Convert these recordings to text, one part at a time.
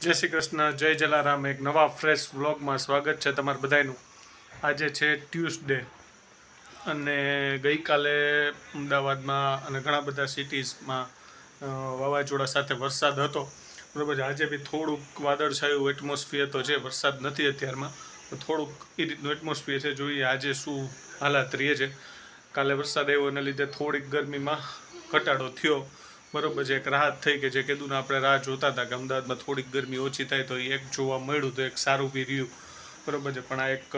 જય શ્રી કૃષ્ણ, જય જલારામ. એક નવા ફ્રેશ વ્લોગમાં સ્વાગત છે તમારા બધાનું આજે છે ટ્યુસડે અને ગઈકાલે અમદાવાદમાં અને ઘણા બધા સિટીઝમાં વાવાઝોડા સાથે વરસાદ હતો. બરાબર આજે બી થોડુંક વાદળછાયું એટમોસ્ફિયર તો છે, વરસાદ નથી અત્યારમાં. થોડુંક એ રીતનું એટમોસ્ફિયર છે, જોઈએ આજે શું હાલાત રહે છે. કાલે વરસાદ આવ્યો એના લીધે થોડીક ગરમીમાં ઘટાડો થયો. બરોબર છે, એક રાહત થઈ કે જે કીધું ને આપણે રાહ જોતા હતા કે અમદાવાદમાં થોડીક ગરમી ઓછી થાય તો એક જોવા મળ્યું તો એક સારું બી રહ્યું. બરોબર છે, પણ આ એક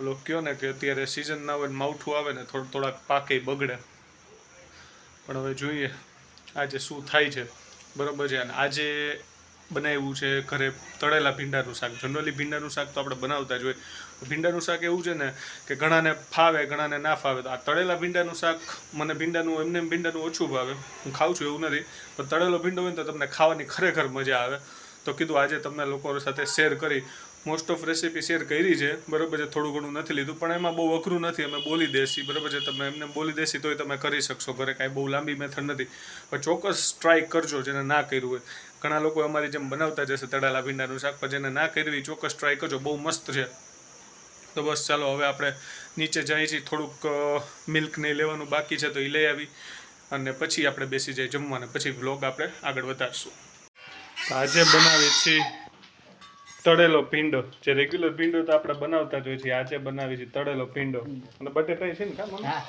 ઓલો કયો ને કે અત્યારે સિઝન ના હોય ને માવઠું આવે ને થોડું થોડાક પાકે બગડે. પણ હવે જોઈએ આજે શું થાય છે. બરોબર છે, અને આજે બનાવ્યું છે ઘરે તળેલા ભીંડાનું શાક. જનરલી ભીંડાનું શાક તો આપણે બનાવતા જ હોય. ભીંડાનું શાક એવું છે ને કે ઘણાને ફાવે, ઘણાને ના ફાવે. તો આ તળેલા ભીંડાનું શાક મને ભીંડાનું, એમને એમ ભીંડાનું ઓછું ભાવે. હું ખાઉં છું એવું નથી, પણ તળેલો ભીંડો હોય ને તો તમને ખાવાની ખરેખર મજા આવે. તો કીધું આજે તમને લોકો સાથે શેર કરી. મોસ્ટ ઓફ રેસીપી શેર કરી છે, બરાબર છે, થોડું ઘણું નથી લીધું, પણ એમાં બહુ અઘરું નથી, અમે બોલી દેશી, બરાબર છે, તમે એમને બોલી દેશી તોય તમે કરી શકશો, ઘરે કાંઈ બહુ લાંબી મેથડ નથી. પણ ચોક્કસ ટ્રાય કરજો જેને ના કર્યું હોય. ઘણા લોકો અમારી જેમ બનાવતા જશે તળેલા ભીંડાનું શાક, પણ જેને ના કર્યું ચોક્કસ ટ્રાય કરજો, બહુ મસ્ત છે. તો બસ ચાલો, હવે આપણે નીચે જઈએ છીએ. થોડુંક મિલ્ક ને લેવાનું બાકી છે તો એ લઈ આવી અને પછી આપણે બેસી જઈએ જમવાને. પછી વ્લોગ આપણે આગળ વધારશું. આજે બનાવી છીએ તળેલો ભીંડો. જે રેગ્યુલર ભીંડો તો આપણે બનાવતા જ હોય છે આજે બનાવી છીએ તળેલો ભીંડો. અને બટેટા છે ને કા મમ્મી? હા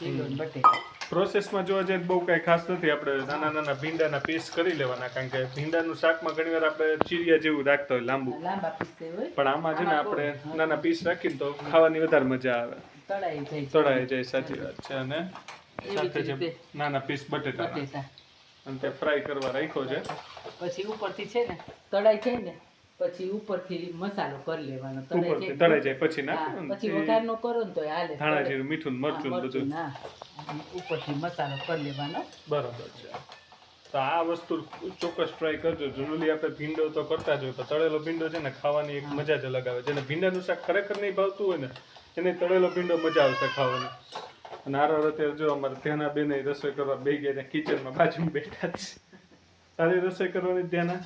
લીલો ને બટેટા. પ્રોસેસમાં જોવા જઈએ બહુ કાંઈ ખાસ નથી. આપણે નાના નાના ભીંડાના પીસ કરી લેવાના કારણ કે ભીંડાનું શાકમાં ઘણીવાર આપણે ચીરિયા જેવું રાખતા હોય લાંબુ. પણ આમાં છે ને આપણે નાના પીસ રાખીને તો ખાવાની વધારે મજા આવે. તળાઈ જાય. સાચી વાત છે. અને સાથે છે નાના પીસ બટેટા બટેટા. અને તે ફ્રાય કરવા રાખ્યો છે. પછી ઉપરથી છે ને તળાઈ જાય ને પછી ઉપરથી મસાલો કરી લેવાનો. તળાઈ જાય પછી હા, પછી તે વઘાર નો કરો ને તો હાલે. ધાણા જીરું મીઠું મરચું બધું. ના ઉપરથી મસાલો કરી લેવાનો. બરાબર છે. તો આ વસ્તુ ચોક્કસ ટ્રાય કરજો. જનરલી આપણે ભીંડો તો કરતા જ હોય પણ તળેલો ભીંડો છે ને ખાવાની એક મજા જ અલગ આવે જેને ભીંડાનું શાક ખરેખર નહીં ભાવતું હોય ને એને તળેલો ભીંડો મજા આવશે ખાવાની. અને આરો અત્યારે જો અમારે ત્યાંના બેન રસોઈ કરવા બે ગયા કિચનમાં બાજુમાં બેઠા છે. તારી રસોઈ કરવાની ત્યાંના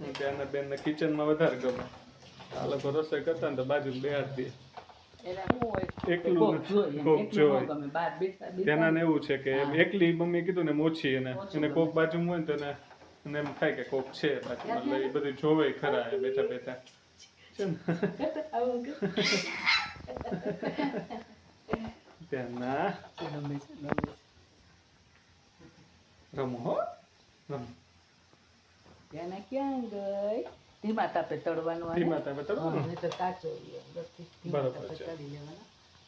ત્યાંના બેનને કિચનમાં વધારે ગમે. આ લોકો રસોઈ કરતા ને તો બાજુ બેહાડી દે એના શું હોય એકલું કોક. ન બેઠા તેના ને એવું છે કે એકલી મમ્મી કીધું ને મોછી એને. એને કોક બાજુ હોય ને તો એને એમ થાય કે કોક છે બાજુ એટલે એ બધું જોવે ખરા એ બેઠા બેઠા. છે ને. રમો હો. રમો. ત્યાંના ક્યાં ગઈ ધીમા તાપે તળવાનું. ધીમા તાપે તળવાનું? તો કાચો બરોબર છે. તળી લેવાના.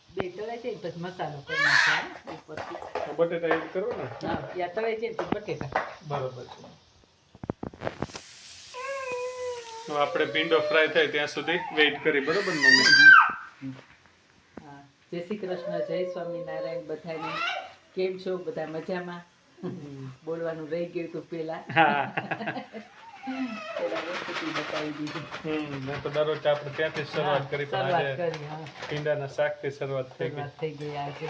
બે તળાઈ જાય પછી મસાલો કરી નાખવાનો ઉપરથી. બટેટા એડ કરો ને હા, ત્યાં તળે છે પછી બટેટા બરોબર છે તો આપણે ભીંડો ફ્રાય થાય ત્યાં સુધી વેઇટ કરી બરોબર મમ્મી હા જય શ્રી કૃષ્ણ જય સ્વામિનારાયણ બધાને કેમ છો બધા મજામાં બોલવાનું રહી ગયું હતું પેલા હા. પેલા રેસીપી બતાવી દીધી. હમ મેં તો દરરોજ આપણે ત્યાંથી શરૂઆત કરી પણ આજે ભીંડાના શાકથી શરૂઆત થઈ ગઈ. થઈ ગઈ આજે.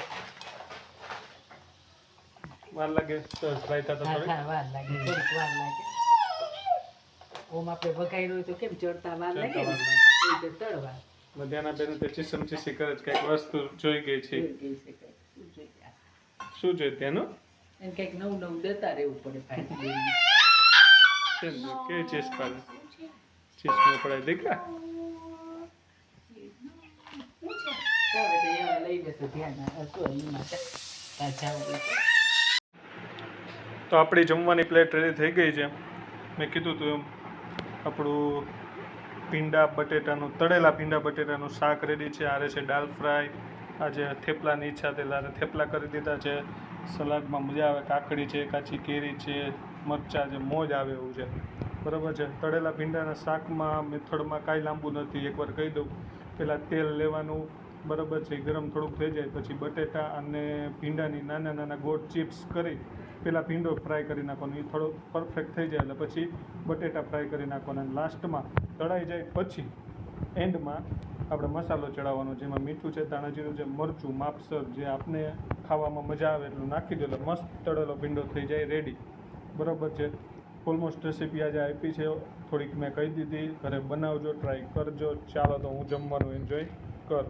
વાર લાગે? તો ફ્રાય થતા હા થોડી વાર લાગે થોડીક વાર લાગે. ઓમ આપણે વઘાર્યું હોય તો કેમ ચડતા વાર લાગે ને? તળવા મધ્યાના બેન તે ચીસમ ચીસી કરે છે કંઈક વસ્તુ જોઈ ગઈ છે. જોઈ છે શું જોઈએ તેનું? એને કંઈક નવું નવું દેતા રહેવું પડે ભાઈ. ચીસ ચીસ નો પડાય દીકરા. તો આપણી જમવાની પ્લેટ રેડી થઈ ગઈ છે. મેં કીધું તું એમ આપણું ભીંડા બટેટાનું તળેલા ભીંડા બટેટાનું શાક રેડી છે. આરે છે દાલ ફ્રાય. આજે થેપલાની ઈચ્છા થયેલા થેપલા કરી દીધા છે. સલાડમાં મજા આવે, કાકડી છે, કાચી કેરી છે, મરચાં છે, મોજ આવે એવું છે. બરાબર છે? તળેલા ભીંડાના શાકમાં, મેથડમાં કાંઈ લાંબુ નથી. એકવાર કહી દઉં. પહેલાં તેલ લેવાનું. બરાબર છે? ગરમ થોડુંક થઈ જાય, પછી બટેટા અને ભીંડાની નાના નાના ગોળ ચિપ્સ કરી પહેલાં ભીંડો ફ્રાય કરી નાખવાનો. એ થોડો પરફેક્ટ થઈ જાય એટલે પછી બટેટા ફ્રાય કરી નાખવાના. લાસ્ટમાં તળાઈ જાય પછી એન્ડમાં આપણે મસાલો ચડાવવાનો, જેમાં મીઠું છે ધાણા જીરું છે, મરચું, માપસર જે આપને ખાવામાં મજા આવે એટલું નાખી દો એટલે મસ્ત તળેલો ભીંડો થઈ જાય રેડી બરાબર છે? ઓલમોસ્ટ રેસીપી આજે આપી છે. થોડીક મેં કહી દીધી. ઘરે બનાવજો ટ્રાય કરજો. ચાલો તો હું જમવાનું એન્જોય કર.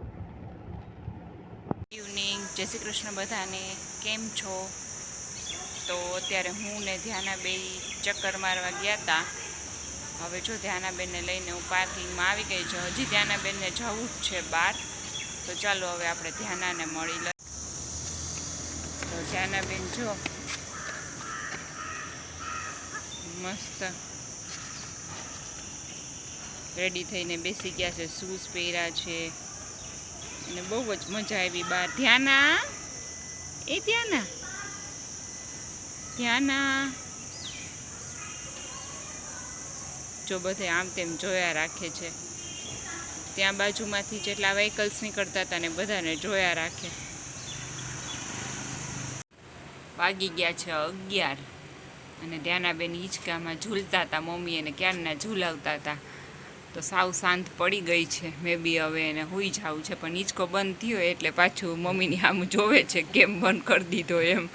ઇવનિંગ જય શ્રી કૃષ્ણ બધાને. કેમ છો? તો અત્યારે હું ને ધ્યાનાબેન ચક્કર મારવા ગયા હતા. હવે જો ધ્યાનાબેનને લઈને હું પાર્કિંગમાં આવી ગઈ છું, હજી ધ્યાનાબેનને જવું જ છે બહાર. તો ચાલો હવે આપણે ધ્યાનાને મળી લઈ તો ધ્યાનાબેન જો મસ્ત રેડી થઈને બેસી ગયા છે, શૂઝ પહેર્યા છે. અને બહુ જ મજા આવી બહાર. ધ્યાના? એ ધ્યાના? ધ્યાના? જો બધે આમ તેમ જોયા રાખે છે. ત્યાં બાજુમાંથી જેટલા વ્હીકલ્સ નીકળતા હતા ને બધાને જોયા રાખે. વાગી ગયા છે અગિયાર અને ધ્યાનાબેન હિંચકામાં ઝૂલતા હતા, મમ્મી એને ક્યારના ઝૂલાવતા હતા. તો સાવ શાંત પડી ગઈ છે, મે બી હવે એને હોઈ જવું છે, પણ હિંચકો બંધ થયો એટલે પાછું મમ્મીની આમ જોવે છે, કેમ બંધ કરી દીધો એમ.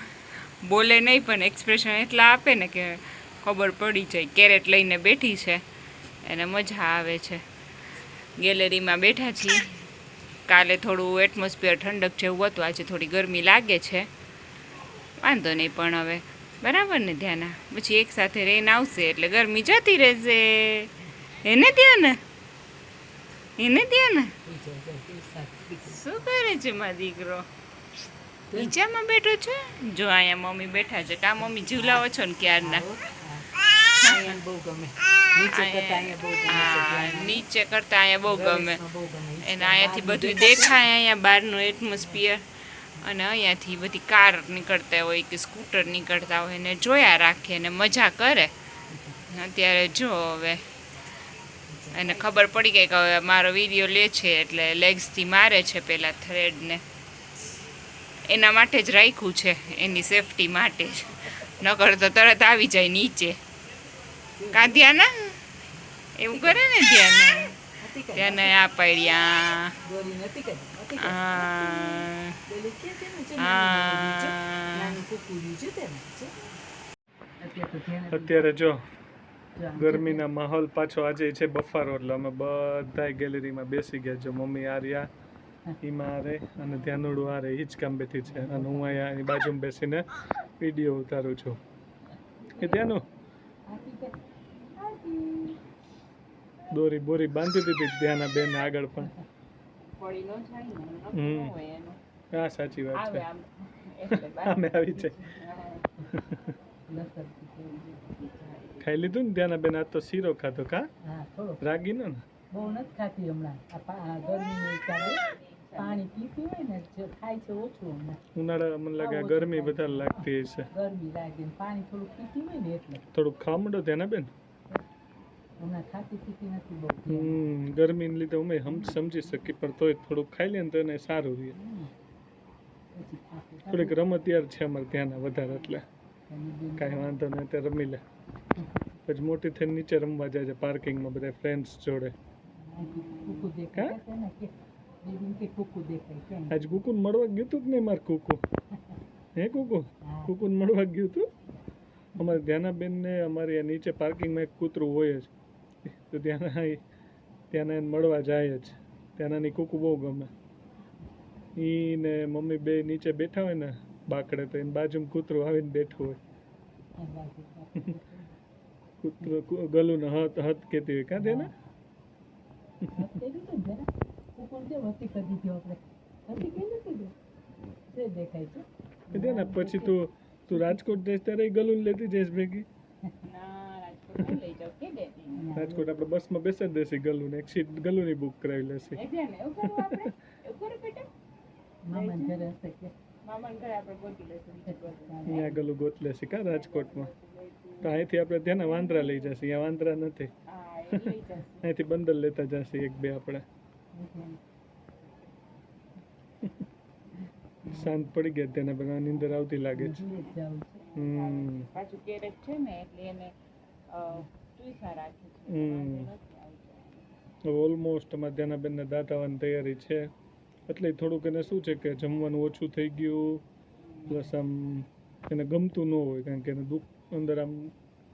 બોલે નહીં, પણ એક્સપ્રેશન એટલા આપે ને કે ખબર પડી જાય. કેરેટ લઈને બેઠી છે એને મજા આવે છે. ગેલેરીમાં બેઠા છીએ. કાલે થોડું એટમોસ્ફિયર ઠંડક જેવું હતું. આજે થોડી ગરમી લાગે છે. વાંધો નહીં પણ હવે. બરાબર ને ધ્યાના? પછી એક સાથે રહીને આવશે એટલે ગરમી જતી રહેશે. એને ત્યાં ને એને ને શું કરે છે મારો દીકરો? બીજામાં બેઠો છે? જો અહીંયા મમ્મી બેઠા છે. કા મમ્મી જીવલાવો છો ને ક્યારના? અહીંયા બહુ ગમે. નીચે કરતા અહીંયા બહુ ગમે એને અહીંયાથી બધું દેખાય અહીંયા બહારનું એટમોસ્ફિયર અને અહીંયાથી બધી કાર નીકળતા હોય કે સ્કૂટર નીકળતા હોય ને જોયા રાખે અને મજા કરે. અત્યારે જો હવે. એને ખબર પડી ગઈ કે હવે મારો વીડિયો લે છે એટલે લેગ્સથી મારે છે પેલા થ્રેડને એના માટે જ રાખ્યું છે એની સેફટી માટે જ. નકર તો તરત આવી જાય નીચે. કાં ધ્યાના એવું કરે ને ધ્યાના? ત્યાં આ પડ્યા. કે. અત્યારે તો ધ્યાન જ અત્યારે જો જો ગરમીના માહોલ પાછો આજે છે બફારો એટલે અમે બધા ગેલેરીમાં બેસી ગયા. જો મમ્મી આ રહ્યા ઈમાં આ રે અને ધ્યાનુડું આ રે હિંચકામ બેઠી છે. અને હું અહીંયા એની બાજુમાં બેસીને વીડિયો ઉતારું છું. એ ધ્યાનું? દોરી બોરી બાંધી દીધી ધ્યાના બેન આગળ પણ. હમ. હા સાચી વાત છે. અમે આવી છે. ખાઈ લીધું ને ધ્યાના બેન આ તો શીરો ખાધો કા? રાગી નો રાગીનો ને? બહુ નથી ખાતી હમણાં. ગરમી પાણી પીતી હોય ને ખાય છે ઓછું હમણાં. ઉનાળા મને લાગે ગરમી વધારે લાગતી હશે. ગરમી લાગે પાણી થોડું પીતી હોય ને એટલે. થોડુંક ખાવા માંડો ધ્યાના બેન હમણાં ખાતી પીતી નથી બહુ હમ ગરમીને લીધે અમે સમજી શકીએ પણ તોય થોડુંક ખાઈ લે ને તો એને સારું રહે. થોડીક રમતિયાર છે અમારે ત્યાંના વધારે એટલે કાંઈ વાંધો નહીં તે રમી લે. પછી મોટી થઈને નીચે રમવા જાય છે પાર્કિંગમાં બધા ફ્રેન્ડ્સ જોડે. આજ કુકુન મળવા ગયું તું કે નહીં મારે કુકુ? હે કુકુ? કુકુન મળવા ગયું તું? અમારે ધ્યાનાબેનને અમારી નીચે પાર્કિંગમાં એક કૂતરું હોય જ. તો ત્યાંના ત્યાંના એને મળવા જાય જ. ત્યાંનાની કૂકુ બહુ ગમે. ઈ ને મમ્મી બે નીચે બેઠા હોય ને બાકડે તો એની બાજુમાં કૂતરું આવીને બેઠું હોય. કૂતરો કુ- ગલુને હત હત કહેતી હોય. કાં તેના? ને ને પછી તું તું રાજકોટ જઈશ ત્યારે ગલું લેતી જઈશ ભેગી. ના? રાજકોટ આપણે બસમાં બેસાડી દેસી ગલુને એક સીટ ગલુની બુક કરાવી લેશે. એ ધ્યાન, એવું કરવું આપણે? એવું કરો બેટા? મામા ઘરે હશે કે? મામાને ઘરે આપણે ગોતી લઈશું, બીજું ગોતી. અહીંયા ગલું ગોત લેશી કા રાજકોટમાં? તો અહીંથી આપણે ત્યાંના વાંદરા લઈ જશે અહીંયા વાંદરા નથી. હા, એ લઈ જશે. અહીંથી બંદર લેતા જશે એક બે આપણે. શાંત પડી ગયા તેના બધા નીંદર આવતી લાગે છે. છે. હમ. પાછું કેરેટ છે ને એટલે એને ઓલમોસ્ટ ત્યાંના બેનને દાતાવાની તૈયારી છે. એટલે થોડુંક એને શું છે કે જમવાનું ઓછું થઈ ગયું પ્લસ આમ એને ગમતું ન હોય કારણ કે એને દુઃખ અંદર આમ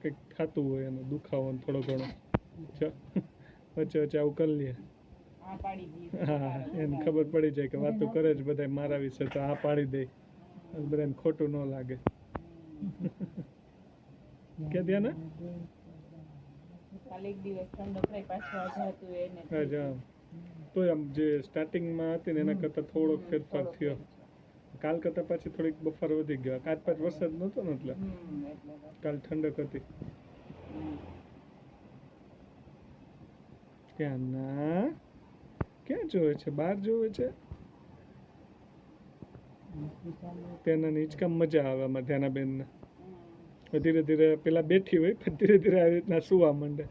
કંઈક થતું હોય એનો દુખાવો થોડો ઘણો. વચ્ચે વચ્ચે આવું કરી લે. આ હા એને ખબર પડી જાય કે વાતો કરે જ બધા મારા વિશે તો આ પાડી દે. બધાને ખોટું ન લાગે. કે ધ્યાન? કાલે એક દિવસ ઠંડો થઈ પાછું આજે હતું એને તો આમ જે સ્ટાર્ટિંગમાં હતી ને એના કરતાં થોડોક ફેરફાર થયો. કાલ કરતાં પાછી થોડીક બફાર વધી ગયો. કાલ પાંચ વરસાદ નહોતો ને એટલે. કાલ ઠંડક હતી. ક્યાં ના? ક્યાં જોવે છે? બહાર જોવે છે? તેના નીચકામ મજા આવે આમાં બેન હમ. ધીરે ધીરે પેલા બેઠી હોય પણ ધીરે ધીરે આવી રીતના સુવા માંડે.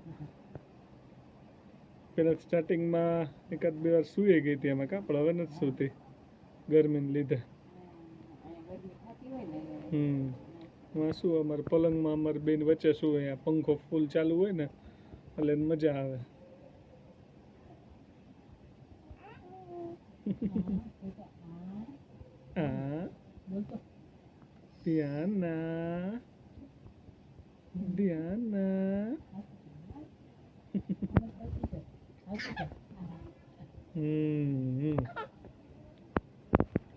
પેલા સ્ટાર્ટિંગમાં એકાદ બે વાર સૂઈ ગઈ હતી એમાં કાપડ પણ હવે નથી સૂતી ગરમીને લીધે. હમ એમાં શું અમારે પલંગમાં અમારે બેન વચ્ચે શું અહીંયા પંખો ફૂલ ચાલુ હોય ને એટલે મજા આવે. આ ધ્યાના ધ્યાના હમ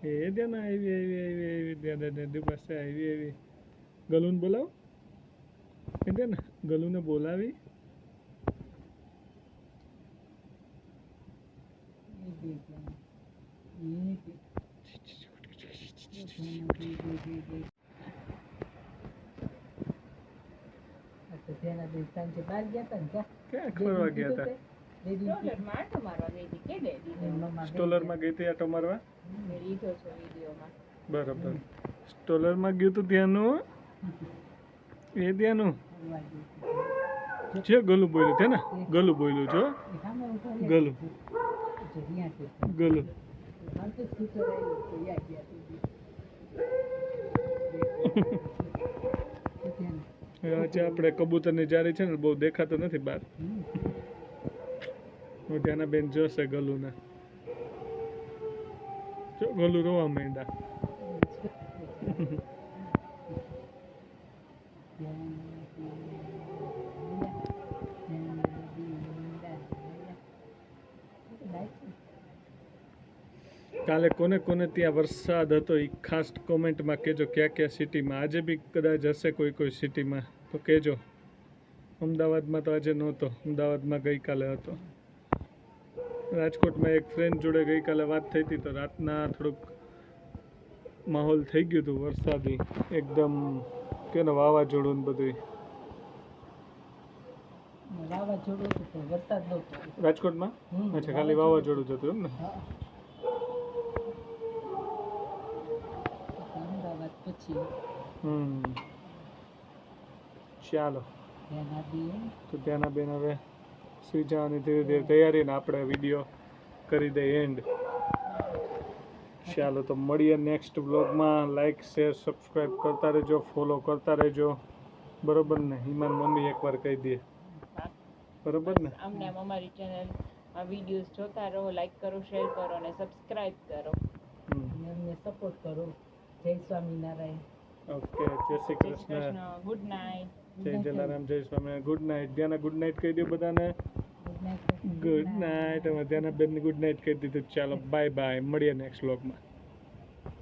એ ધ્યાના આવી આવી આવી આવી. ધ્યાન દાદી પાસે આવી આવી. ગલુને બોલાવ. એ દે ને ગલુને બોલાવી. તો બેન સાંજે બહાર ગયા હતા ને ક્યાં ફરવા ગયા હતા સ્ટોલરમાં ગઈ હતી હતી આટો મારવા? બરાબર. સ્ટોલરમાં ગયું તું ત્યાંનું એ ત્યાંનું હતી. છે ગલું બોલ્યું છે ને? ગલું બોલ્યું છો. ગલું. ગલું. તો સ્કૂટર આવ્યું તો યા ગયા સુધી. તો ધ્યાન. હવે આજે આપણે કબૂતરની જારી છે ને, બહુ દેખાતો નથી બહાર. ત્યાંના બેન જોશે ગલુને. જો, ગલું રોવા માંડ્યા. કાલે કોને કોને ત્યાં વરસાદ હતો એ ખાસ કોમેન્ટમાં કહેજો, ક્યાં ક્યાં સિટીમાં આજે બી કદાચ હશે કોઈ કોઈ સિટીમાં તો કહેજો અમદાવાદમાં તો આજે નહોતો. અમદાવાદમાં ગઈકાલે હતો. રાજકોટમાં એક ફ્રેન્ડ જોડે ગઈકાલે વાત થઈ હતી તો રાતના થોડુંક માહોલ થઈ ગયું હતું વરસાદી એકદમ કે ને વાવાઝોડું ને બધું રાજકોટમાં? અચ્છા ખાલી વાવાઝોડું જ હતું એમ ને? હા. અમદાવાદ પછી. હમ. ચાલો. તો ત્યાંના બેન હવે સુઈ જવાની ધીરે ધીરે તૈયારી ને આપણે વીડિયો કરી દઈએ એન્ડ ચાલો તો મળીએ નેક્સ્ટ બ્લોગમાં લાઈક શેર સબસ્ક્રાઈબ કરતા રહેજો ફોલો કરતા રહેજો. બરોબર ને? હિમાન મમ્મી એકવાર કહી દે. બરોબર ને? અમને અમારી ચેનલ વિડીયોઝ જોતા રહો લાઈક કરો શેર કરો અને સબસ્ક્રાઇબ કરો. અમને સપોર્ટ કરો. જય સ્વામિનારાયણ. ઓકે જય શ્રી કૃષ્ણ. કૃષ્ણ. ગુડ નાઇટ જય જલારામ જય Swaminarayan. Good night Dhyana good night કહી દો બધાને. ગુડ નાઇટ અમે ધ્યાના બેનની ગુડ નાઇટ કહી દીધું. ચાલો બાય બાય મળીએ નેક્સ્ટ બ્લોગમાં